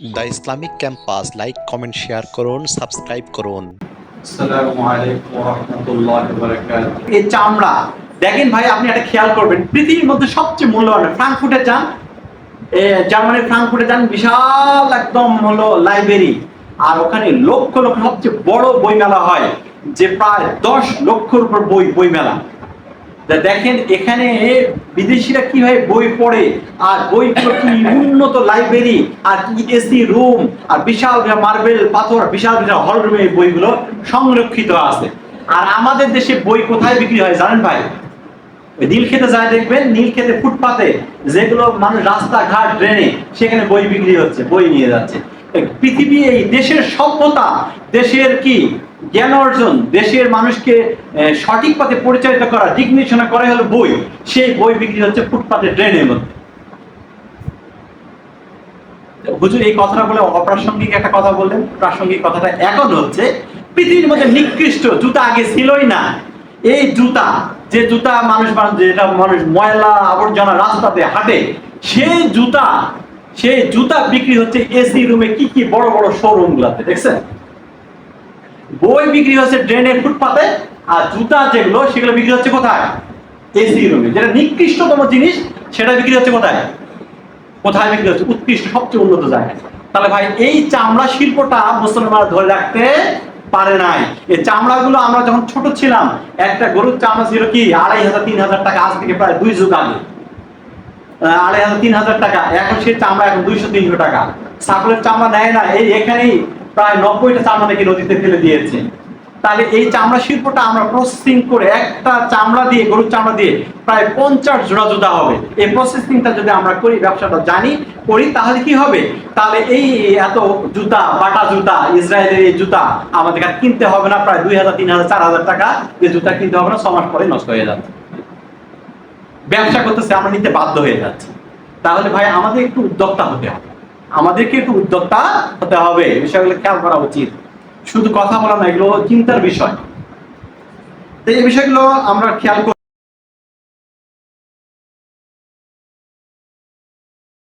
The Islamic campus like comment share করুন subscribe করুন। আসসালামু আলাইকুম ওয়া রাহমাতুল্লাহি ওয়া বারাকাতুহু। এই চামড়া দেখেন ভাই আপনি একটা খেয়াল করবেন পৃথিবীর মধ্যে সবচেয়ে মূল্যবান ফ্রাঙ্কফুটে যান এ, জার্মানির ফ্রাঙ্কফুটে যান বিশাল একদম হলো লাইব্রেরি আর ওখানে লক্ষ লক্ষ সবচেয়ে বড় বই মেলা হয় যে প্রায় দশ লক্ষর উপর বই বই মেলা তা দেখেন এখানে বিদেশিরা কীভাবে বই পড়ে, আর বই কি উন্নত লাইব্রেরি আর কি এসি রুম আর বিশাল মার্বেল পাথর, বিশাল বিশাল হল রুমে বইগুলো সংরক্ষিত আছে। আর আমাদের দেশে বই কোথায় বিক্রি হয় জানেন ভাই? নীল খেতে যায় দেখবেন নীল খেতে ফুটপাতে যেগুলো মানুষ রাস্তাঘাট ড্রেনে সেখানে বই বিক্রি হচ্ছে, বই নিয়ে যাচ্ছে। পৃথিবী, এই দেশের সভ্যতা, দেশের কি জ্ঞান অর্জন দেশের মানুষকে সঠিক পথে পরিচালিত করা, দিক নির্দেশনা করা হলো বই। সেই বই বিক্রি হচ্ছে ফুটপাতে ড্রেনের মধ্যে। হুজুর, এই কথাটা বলে অপ্রাসঙ্গিক একটা কথা বললেন। প্রাসঙ্গিক কথাটা এখন হচ্ছে, পৃথিবীর মধ্যে নিকৃষ্ট জুতা আগে ছিলই না। এই জুতা, যে জুতা মানুষ যেটা মানুষ ময়লা, আবর্জনা রাস্তাতে হাঁটে, সেই জুতা সেই জুতা বিক্রি হচ্ছে এসি রুমে কি কি বড় বড় শোরুম গুলাতে, দেখছেন? বই বিক্রি হচ্ছে ড্রেনের ফুটপাতে আর জুতা যেগুলো, সেগুলো বিক্রি হচ্ছে কোথায়? এসি রুমে। যেটা নিকৃষ্টতম জিনিস, সেটা বিক্রি হচ্ছে কোথায়? কোথায় বিক্রি হচ্ছে? উৎকৃষ্ট, সবচেয়ে উন্নত জায়গায়। তাহলে ভাই, এই চামড়া শিল্পটা মুসলমানরা ধরে রাখতে পারে নাই। এই চামড়াগুলো আমরা যখন ছোট ছিলাম, একটা গরুর চামড়া ছিল কি? আড়াই হাজার, তিন হাজার টাকা, আজ থেকে প্রায় দুই যুগ আগে। আড়াই হাজার, তিন হাজার টাকা। এখন সেই চামড়া এখন দুইশো, তিনশো টাকা। ছাগলের চামড়া নেয় না। এই এখানেই প্রায় নব্বইটা চামড়া নাকি নদীতে ফেলে দিয়েছে। তাহলে এই চামড়া শিল্পটা আমরা প্রসেসিং করে একটা চামড়া দিয়ে, গরুর চামড়া দিয়ে প্রায় পঞ্চাশ জোড়া জুতা হবে। এই প্রসেসিংটা যদি আমরা করি, ব্যবসাটা জানি, করি, তাহলে কি হবে? তাহলে এই এত জুতা, বাটা জুতা, ইসরায়েলের এই জুতা আমাদের কাছে কিনতে হবে না, প্রায় দুই হাজার, তিন হাজার, চার হাজার টাকা। এই জুতা কিনতে হবে না মাস পরে নষ্ট হয়ে যাচ্ছে। ব্যবসা করতেছে, আমরা নিতে বাধ্য হয়ে যাচ্ছি। তাহলে ভাই, আমাদের একটু উদ্যোক্তা হতে হবে। আমাদেরকে একটু উদ্যোক্তা হতে হবে। বিষয়গুলো খেয়াল করা উচিত। শুধু কথা বলা না, এগুলো চিন্তার বিষয়। তো এই বিষয়গুলো আমরা খেয়াল